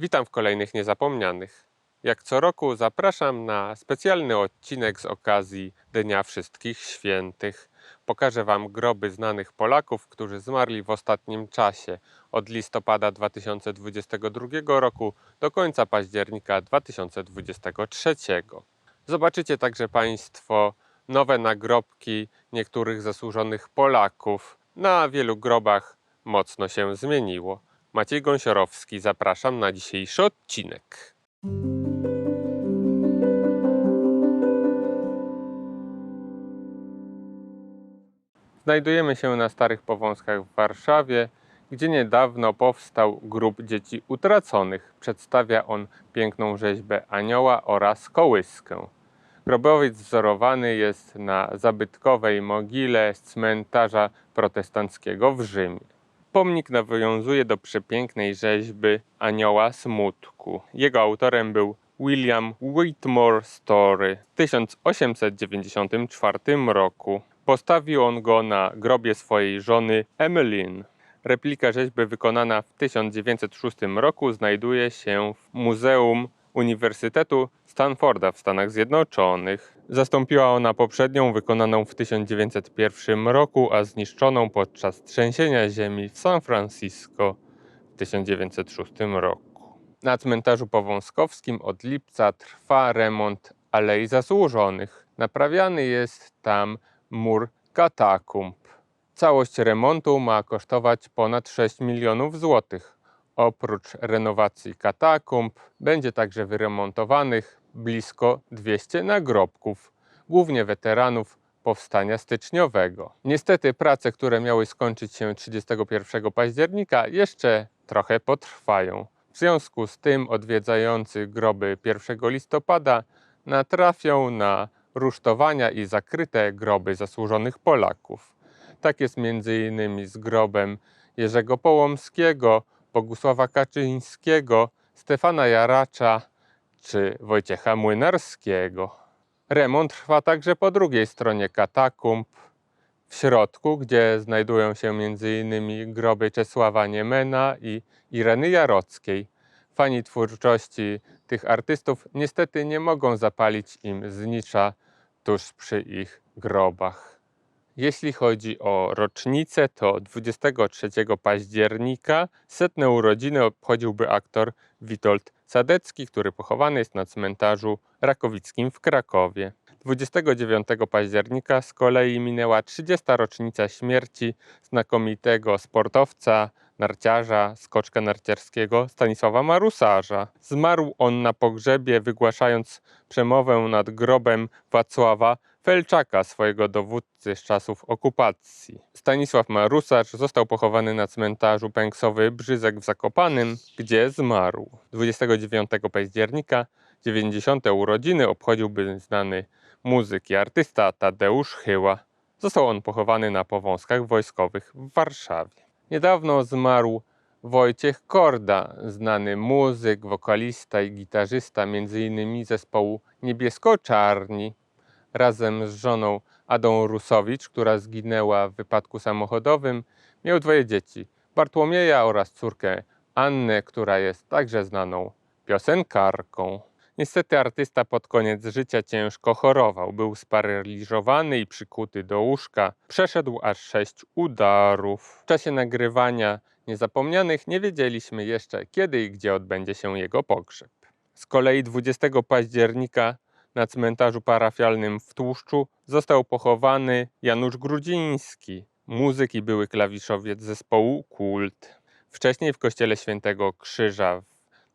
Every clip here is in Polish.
Witam w kolejnych Niezapomnianych. Jak co roku zapraszam na specjalny odcinek z okazji Dnia Wszystkich Świętych. Pokażę Wam groby znanych Polaków, którzy zmarli w ostatnim czasie, od listopada 2022 roku do końca października 2023. Zobaczycie także Państwo nowe nagrobki niektórych zasłużonych Polaków. Na wielu grobach mocno się zmieniło. Maciej Gąsiorowski, zapraszam na dzisiejszy odcinek. Znajdujemy się na Starych Powązkach w Warszawie, gdzie niedawno powstał grób dzieci utraconych. Przedstawia on piękną rzeźbę anioła oraz kołyskę. Grobowiec wzorowany jest na zabytkowej mogile z cmentarza protestanckiego w Rzymie. Pomnik nawiązuje do przepięknej rzeźby Anioła Smutku. Jego autorem był William Whitmore Story w 1894 roku. Postawił on go na grobie swojej żony Emmeline. Replika rzeźby wykonana w 1906 roku znajduje się w Muzeum Uniwersytetu Stanforda w Stanach Zjednoczonych. Zastąpiła ona poprzednią wykonaną w 1901 roku, a zniszczoną podczas trzęsienia ziemi w San Francisco w 1906 roku. Na cmentarzu powązkowskim od lipca trwa remont Alei Zasłużonych. Naprawiany jest tam mur katakumb. Całość remontu ma kosztować ponad 6 milionów złotych. Oprócz renowacji katakumb będzie także wyremontowanych blisko 200 nagrobków, głównie weteranów powstania styczniowego. Niestety prace, które miały skończyć się 31 października, jeszcze trochę potrwają. W związku z tym odwiedzający groby 1 listopada natrafią na rusztowania i zakryte groby zasłużonych Polaków. Tak jest m.in. z grobem Jerzego Połomskiego, Bogusława Kaczyńskiego, Stefana Jaracza czy Wojciecha Młynarskiego. Remont trwa także po drugiej stronie katakumb, w środku, gdzie znajdują się m.in. groby Czesława Niemena i Ireny Jarockiej. Fani twórczości tych artystów niestety nie mogą zapalić im znicza tuż przy ich grobach. Jeśli chodzi o rocznicę, to 23 października setne urodziny obchodziłby aktor Witold Sadecki, który pochowany jest na cmentarzu Rakowickim w Krakowie. 29 października z kolei minęła 30. rocznica śmierci znakomitego sportowca, narciarza, skoczka narciarskiego Stanisława Marusarza. Zmarł on na pogrzebie, wygłaszając przemowę nad grobem Wacława Felczaka, swojego dowódcy z czasów okupacji. Stanisław Marusarz został pochowany na cmentarzu Pęksowy Brzyzek w Zakopanym, gdzie zmarł. 29 października 90. urodziny obchodziłby znany muzyk i artysta Tadeusz Chyła. Został on pochowany na powązkach wojskowych w Warszawie. Niedawno zmarł Wojciech Korda, znany muzyk, wokalista i gitarzysta m.in. zespołu Niebiesko-Czarni. Razem z żoną Adą Rusowicz, która zginęła w wypadku samochodowym, miał dwoje dzieci, Bartłomieja oraz córkę Annę, która jest także znaną piosenkarką. Niestety artysta pod koniec życia ciężko chorował. Był sparaliżowany i przykuty do łóżka. Przeszedł aż sześć udarów. W czasie nagrywania Niezapomnianych nie wiedzieliśmy jeszcze, kiedy i gdzie odbędzie się jego pogrzeb. Z kolei 20 października na cmentarzu parafialnym w Tłuszczu został pochowany Janusz Grudziński, muzyk i były klawiszowiec zespołu Kult. Wcześniej w kościele Świętego Krzyża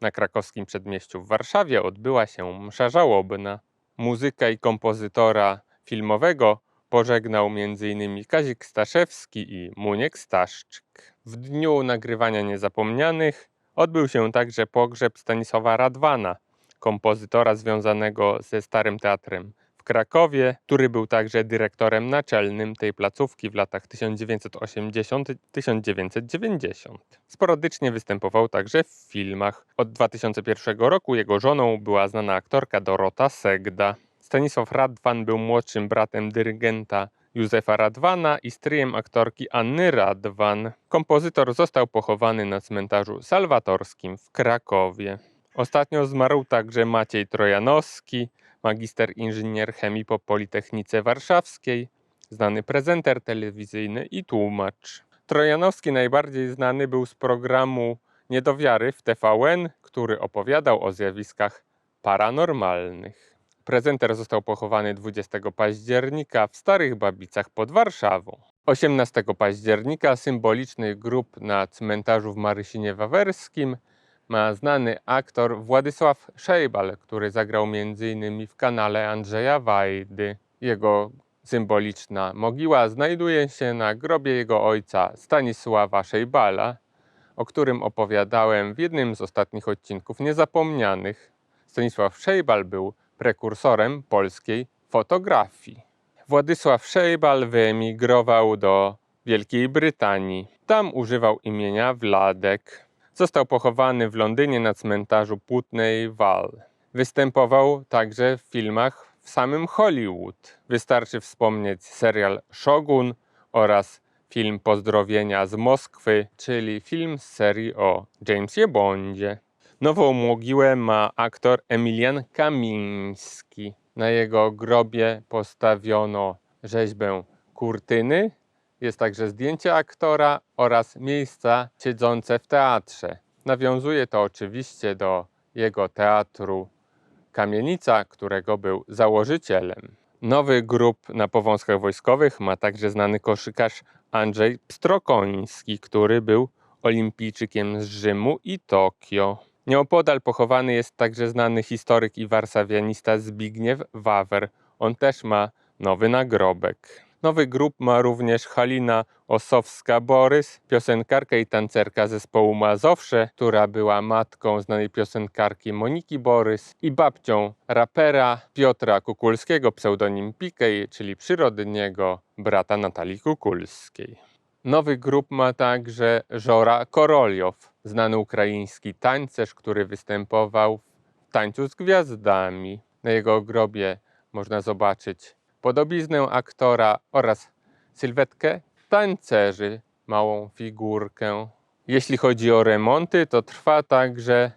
na krakowskim przedmieściu w Warszawie odbyła się msza żałobna. Muzyka i kompozytora filmowego pożegnał m.in. Kazik Staszewski i Muniek Staszczyk. W dniu nagrywania Niezapomnianych odbył się także pogrzeb Stanisława Radwana, kompozytora związanego ze Starym Teatrem w Krakowie, który był także dyrektorem naczelnym tej placówki w latach 1980-1990. Sporadycznie występował także w filmach. Od 2001 roku jego żoną była znana aktorka Dorota Segda. Stanisław Radwan był młodszym bratem dyrygenta Józefa Radwana i stryjem aktorki Anny Radwan. Kompozytor został pochowany na cmentarzu salwatorskim w Krakowie. Ostatnio zmarł także Maciej Trojanowski, magister inżynier chemii po Politechnice Warszawskiej, znany prezenter telewizyjny i tłumacz. Trojanowski najbardziej znany był z programu Niedowiary w TVN, który opowiadał o zjawiskach paranormalnych. Prezenter został pochowany 20 października w Starych Babicach pod Warszawą. 18 października symboliczny grób na cmentarzu w Marysinie Wawerskim ma znany aktor Władysław Szejbal, który zagrał m.in. w kanale Andrzeja Wajdy. Jego symboliczna mogiła znajduje się na grobie jego ojca Stanisława Szejbala, o którym opowiadałem w jednym z ostatnich odcinków niezapomnianych. Stanisław Szejbal był prekursorem polskiej fotografii. Władysław Szejbal wyemigrował do Wielkiej Brytanii. Tam używał imienia Wladek. Został pochowany w Londynie na cmentarzu Putney Wall. Występował także w filmach w samym Hollywood. Wystarczy wspomnieć serial Shogun oraz film Pozdrowienia z Moskwy, czyli film z serii o Jamesie Bondzie. Nową mogiłę ma aktor Emilian Kamiński. Na jego grobie postawiono rzeźbę kurtyny. Jest także zdjęcie aktora oraz miejsca siedzące w teatrze. Nawiązuje to oczywiście do jego teatru Kamienica, którego był założycielem. Nowy grób na powązkach wojskowych ma także znany koszykarz Andrzej Pstrokoński, który był olimpijczykiem z Rzymu i Tokio. Nieopodal pochowany jest także znany historyk i warszawianista Zbigniew Wawer. On też ma nowy nagrobek. Nowy grób ma również Halina Osowska-Borys, piosenkarka i tancerka zespołu Mazowsze, która była matką znanej piosenkarki Moniki Borys i babcią rapera Piotra Kukulskiego, pseudonim Pikej, czyli przyrodniego brata Natalii Kukulskiej. Nowy grób ma także Żora Koroliow, znany ukraiński tańcerz, który występował w Tańcu z Gwiazdami. Na jego grobie można zobaczyć podobiznę aktora oraz sylwetkę tancerzy, małą figurkę. Jeśli chodzi o remonty, to trwa także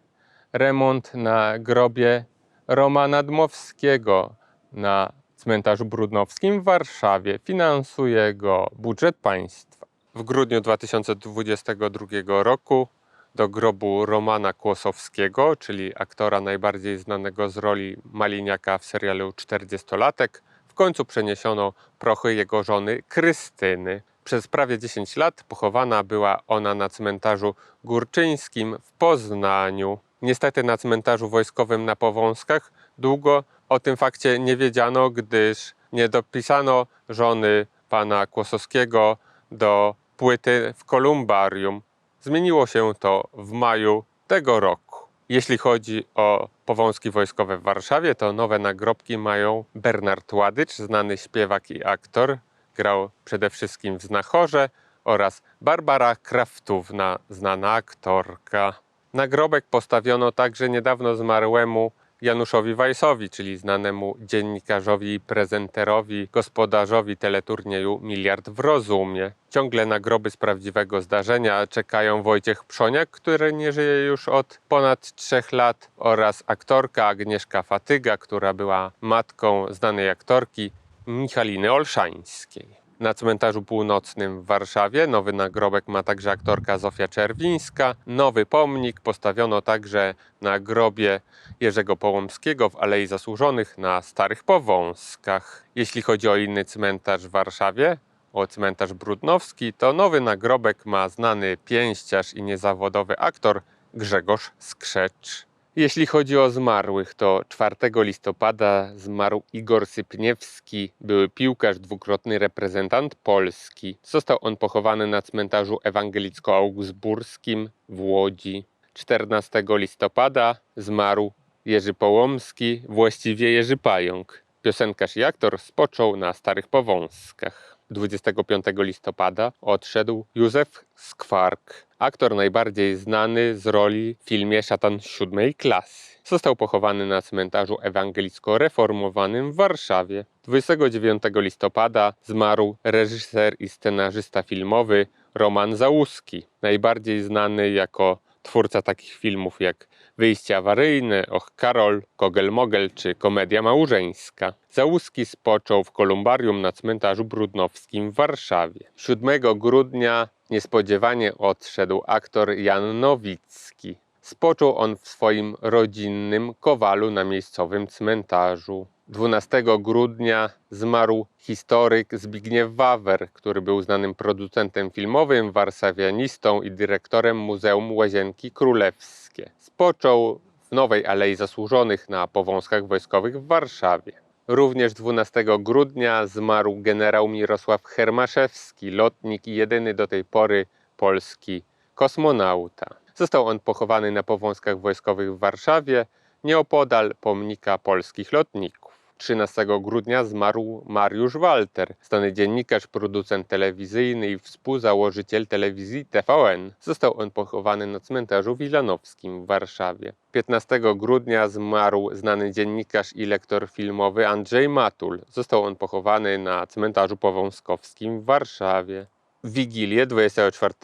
remont na grobie Romana Dmowskiego na cmentarzu Brudnowskim w Warszawie. Finansuje go budżet państwa. W grudniu 2022 roku do grobu Romana Kłosowskiego, czyli aktora najbardziej znanego z roli Maliniaka w serialu 40-latek, w końcu przeniesiono prochy jego żony Krystyny. Przez prawie 10 lat pochowana była ona na cmentarzu górczyńskim w Poznaniu. Niestety na cmentarzu wojskowym na Powązkach długo o tym fakcie nie wiedziano, gdyż nie dopisano żony pana Kłosowskiego do płyty w kolumbarium. Zmieniło się to w maju tego roku. Jeśli chodzi o powązki wojskowe w Warszawie, to nowe nagrobki mają Bernard Ładycz, znany śpiewak i aktor, grał przede wszystkim w Znachorze oraz Barbara Kraftówna, znana aktorka. Nagrobek postawiono także niedawno zmarłemu Januszowi Wajsowi, czyli znanemu dziennikarzowi i prezenterowi, gospodarzowi teleturnieju Miliard w Rozumie. Ciągle na groby z prawdziwego zdarzenia czekają Wojciech Przoniak, który nie żyje już od ponad trzech lat, oraz aktorka Agnieszka Fatyga, która była matką znanej aktorki Michaliny Olszańskiej. Na cmentarzu północnym w Warszawie nowy nagrobek ma także aktorka Zofia Czerwińska. Nowy pomnik postawiono także na grobie Jerzego Połomskiego w Alei Zasłużonych na Starych Powązkach. Jeśli chodzi o inny cmentarz w Warszawie, o cmentarz Brudnowski, to nowy nagrobek ma znany pięściarz i niezawodowy aktor Grzegorz Skrzecz. Jeśli chodzi o zmarłych, to 4 listopada zmarł Igor Sypniewski, były piłkarz, dwukrotny reprezentant Polski. Został on pochowany na cmentarzu ewangelicko-augsburskim w Łodzi. 14 listopada zmarł Jerzy Połomski, właściwie Jerzy Pająk. Piosenkarz i aktor spoczął na Starych Powązkach. 25 listopada odszedł Józef Skwark, Aktor najbardziej znany z roli w filmie Szatan siódmej klasy. Został pochowany na cmentarzu ewangelicko-reformowanym w Warszawie. 29 listopada zmarł reżyser i scenarzysta filmowy Roman Załuski, najbardziej znany jako twórca takich filmów jak Wyjście awaryjne, Och Karol, Kogel Mogel czy Komedia małżeńska. Załuski spoczął w kolumbarium na cmentarzu brudnowskim w Warszawie. 7 grudnia niespodziewanie odszedł aktor Jan Nowicki. Spoczął on w swoim rodzinnym Kowalu na miejscowym cmentarzu. 12 grudnia zmarł historyk Zbigniew Wawer, który był znanym producentem filmowym, warszawianistą i dyrektorem Muzeum Łazienki Królewskie. Spoczął w Nowej Alei Zasłużonych na Powązkach Wojskowych w Warszawie. Również 12 grudnia zmarł generał Mirosław Hermaszewski, lotnik i jedyny do tej pory polski kosmonauta. Został on pochowany na Powązkach Wojskowych w Warszawie, nieopodal pomnika polskich lotników. 13 grudnia zmarł Mariusz Walter, znany dziennikarz, producent telewizyjny i współzałożyciel telewizji TVN. Został on pochowany na cmentarzu wilanowskim w Warszawie. 15 grudnia zmarł znany dziennikarz i lektor filmowy Andrzej Matul. Został on pochowany na cmentarzu powązkowskim w Warszawie. W Wigilię 24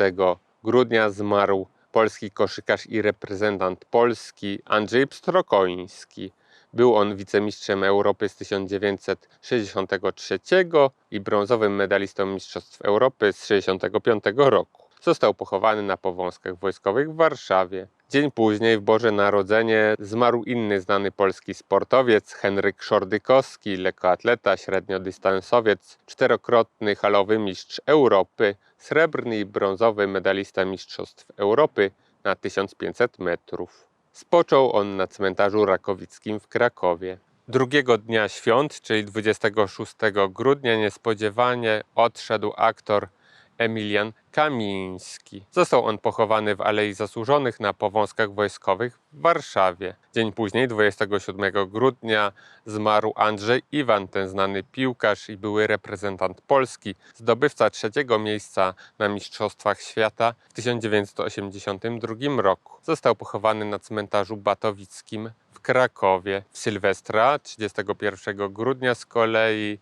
grudnia zmarł polski koszykarz i reprezentant Polski Andrzej Pstrokoński. Był on wicemistrzem Europy z 1963 i brązowym medalistą Mistrzostw Europy z 1965 roku. Został pochowany na Powązkach Wojskowych w Warszawie. Dzień później, w Boże Narodzenie, zmarł inny znany polski sportowiec Henryk Szordykowski, lekkoatleta, średniodystansowiec, czterokrotny halowy mistrz Europy, srebrny i brązowy medalista Mistrzostw Europy na 1500 metrów. Spoczął on na cmentarzu rakowickim w Krakowie. Drugiego dnia świąt, czyli 26 grudnia, niespodziewanie odszedł aktor Emilian Kamiński. Został on pochowany w Alei Zasłużonych na Powązkach Wojskowych w Warszawie. Dzień później, 27 grudnia, zmarł Andrzej Iwan, ten znany piłkarz i były reprezentant Polski, zdobywca trzeciego miejsca na Mistrzostwach Świata w 1982 roku. Został pochowany na cmentarzu batowickim w Krakowie. W Sylwestra, 31 grudnia z kolei,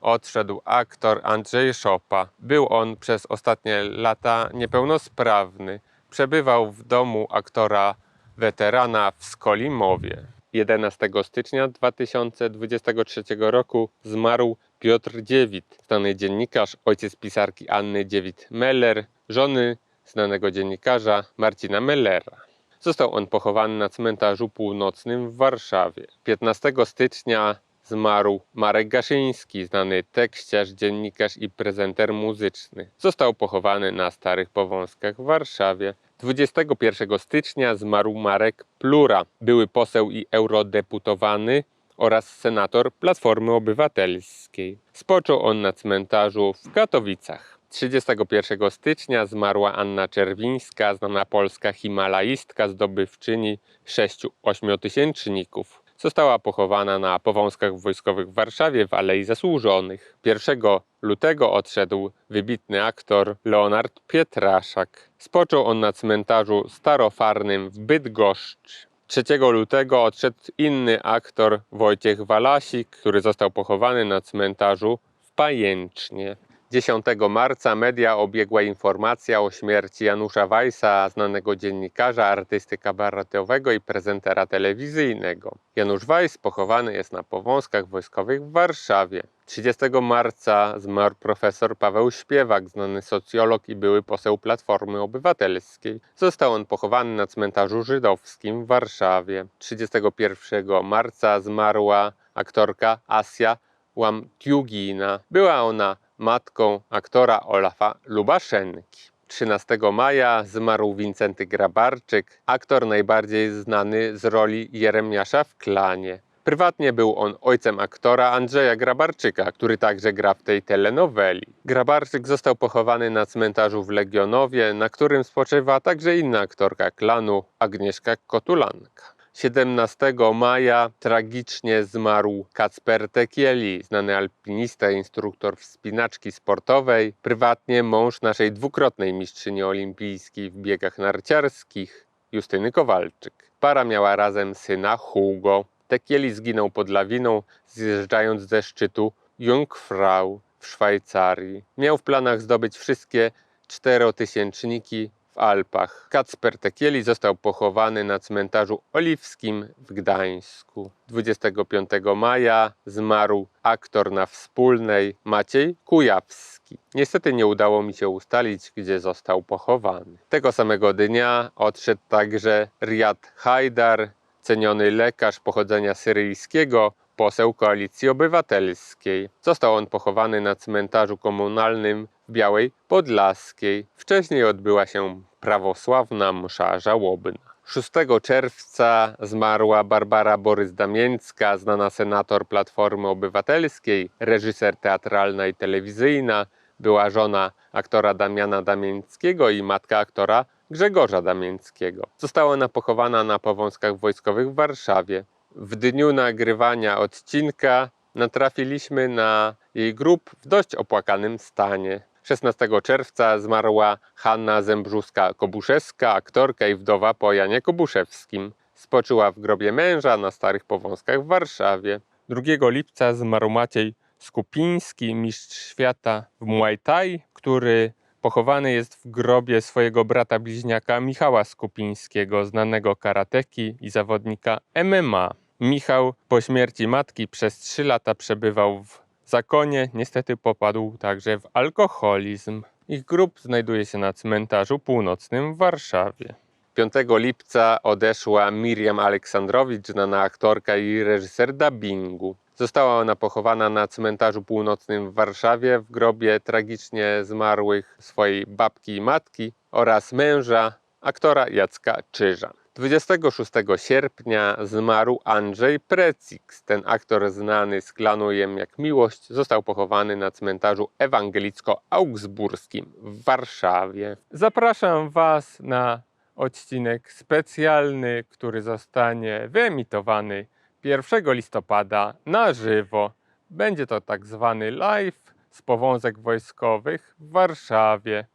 odszedł aktor Andrzej Szopa. Był on przez ostatnie lata niepełnosprawny. Przebywał w domu aktora weterana w Skolimowie. 11 stycznia 2023 roku zmarł Piotr Dziewit, znany dziennikarz, ojciec pisarki Anny Dziewit-Meller, żony znanego dziennikarza Marcina Mellera. Został on pochowany na cmentarzu północnym w Warszawie. 15 stycznia zmarł Marek Gaszyński, znany tekściarz, dziennikarz i prezenter muzyczny. Został pochowany na Starych Powązkach w Warszawie. 21 stycznia zmarł Marek Plura, były poseł i eurodeputowany oraz senator Platformy Obywatelskiej. Spoczął on na cmentarzu w Katowicach. 31 stycznia zmarła Anna Czerwińska, znana polska himalaistka, zdobywczyni sześciu ośmiotysięczników. Została pochowana na Powązkach Wojskowych w Warszawie w Alei Zasłużonych. 1 lutego odszedł wybitny aktor Leonard Pietraszak. Spoczął on na cmentarzu starofarnym w Bydgoszczy. 3 lutego odszedł inny aktor Wojciech Walasik, który został pochowany na cmentarzu w Pajęcznie. 10 marca media obiegła informacja o śmierci Janusza Weissa, znanego dziennikarza, artysty kabaretowego i prezentera telewizyjnego. Janusz Weiss pochowany jest na Powązkach Wojskowych w Warszawie. 30 marca zmarł profesor Paweł Śpiewak, znany socjolog i były poseł Platformy Obywatelskiej. Został on pochowany na cmentarzu żydowskim w Warszawie. 31 marca zmarła aktorka Asia Łamtiugina. Była ona matką aktora Olafa Lubaszenki. 13 maja zmarł Wincenty Grabarczyk, aktor najbardziej znany z roli Jeremiasza w Klanie. Prywatnie był on ojcem aktora Andrzeja Grabarczyka, który także gra w tej telenoweli. Grabarczyk został pochowany na cmentarzu w Legionowie, na którym spoczywa także inna aktorka klanu Agnieszka Kotulanka. 17 maja tragicznie zmarł Kacper Tekieli, znany alpinista, instruktor wspinaczki sportowej, prywatnie mąż naszej dwukrotnej mistrzyni olimpijskiej w biegach narciarskich, Justyny Kowalczyk. Para miała razem syna Hugo. Tekieli zginął pod lawiną, zjeżdżając ze szczytu Jungfrau w Szwajcarii. Miał w planach zdobyć wszystkie czterotysięczniki Alpach. Kacper Tekieli został pochowany na cmentarzu oliwskim w Gdańsku. 25 maja zmarł aktor na wspólnej Maciej Kujawski. Niestety nie udało mi się ustalić, gdzie został pochowany. Tego samego dnia odszedł także Riyad Hajdar, ceniony lekarz pochodzenia syryjskiego, poseł Koalicji Obywatelskiej. Został on pochowany na cmentarzu komunalnym Białej Podlaskiej. Wcześniej odbyła się prawosławna msza żałobna. 6 czerwca zmarła Barbara Borys-Damięcka, znana senator Platformy Obywatelskiej, reżyser teatralna i telewizyjna, była żona aktora Damiana Damięckiego i matka aktora Grzegorza Damięckiego. Została ona pochowana na Powązkach Wojskowych w Warszawie. W dniu nagrywania odcinka natrafiliśmy na jej grób w dość opłakanym stanie. 16 czerwca zmarła Hanna Zembrzuska-Kobuszewska, aktorka i wdowa po Janie Kobuszewskim. Spoczyła w grobie męża na Starych Powązkach w Warszawie. 2 lipca zmarł Maciej Skupiński, mistrz świata w Muay Thai, który pochowany jest w grobie swojego brata bliźniaka Michała Skupińskiego, znanego karateki i zawodnika MMA. Michał po śmierci matki przez 3 lata przebywał w zakonie, niestety popadł także w alkoholizm. Ich grób znajduje się na cmentarzu północnym w Warszawie. 5 lipca odeszła Miriam Aleksandrowicz, znana aktorka i reżyser dubbingu. Została ona pochowana na cmentarzu północnym w Warszawie w grobie tragicznie zmarłych swojej babki i matki oraz męża aktora Jacka Czyża. 26 sierpnia zmarł Andrzej Precix. Ten aktor znany z klanu Jem jak Miłość został pochowany na cmentarzu ewangelicko-augsburskim w Warszawie. Zapraszam Was na odcinek specjalny, który zostanie wyemitowany 1 listopada na żywo. Będzie to tak zwany live z powązek wojskowych w Warszawie.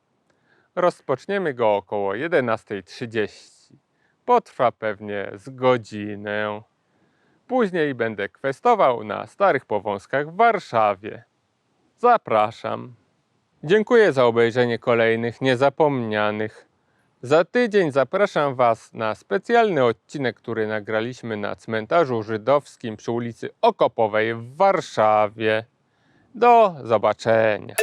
Rozpoczniemy go około 11.30. Potrwa pewnie z godzinę. Później będę kwestował na Starych Powązkach w Warszawie. Zapraszam. Dziękuję za obejrzenie kolejnych niezapomnianych. Za tydzień zapraszam Was na specjalny odcinek, który nagraliśmy na cmentarzu żydowskim przy ulicy Okopowej w Warszawie. Do zobaczenia.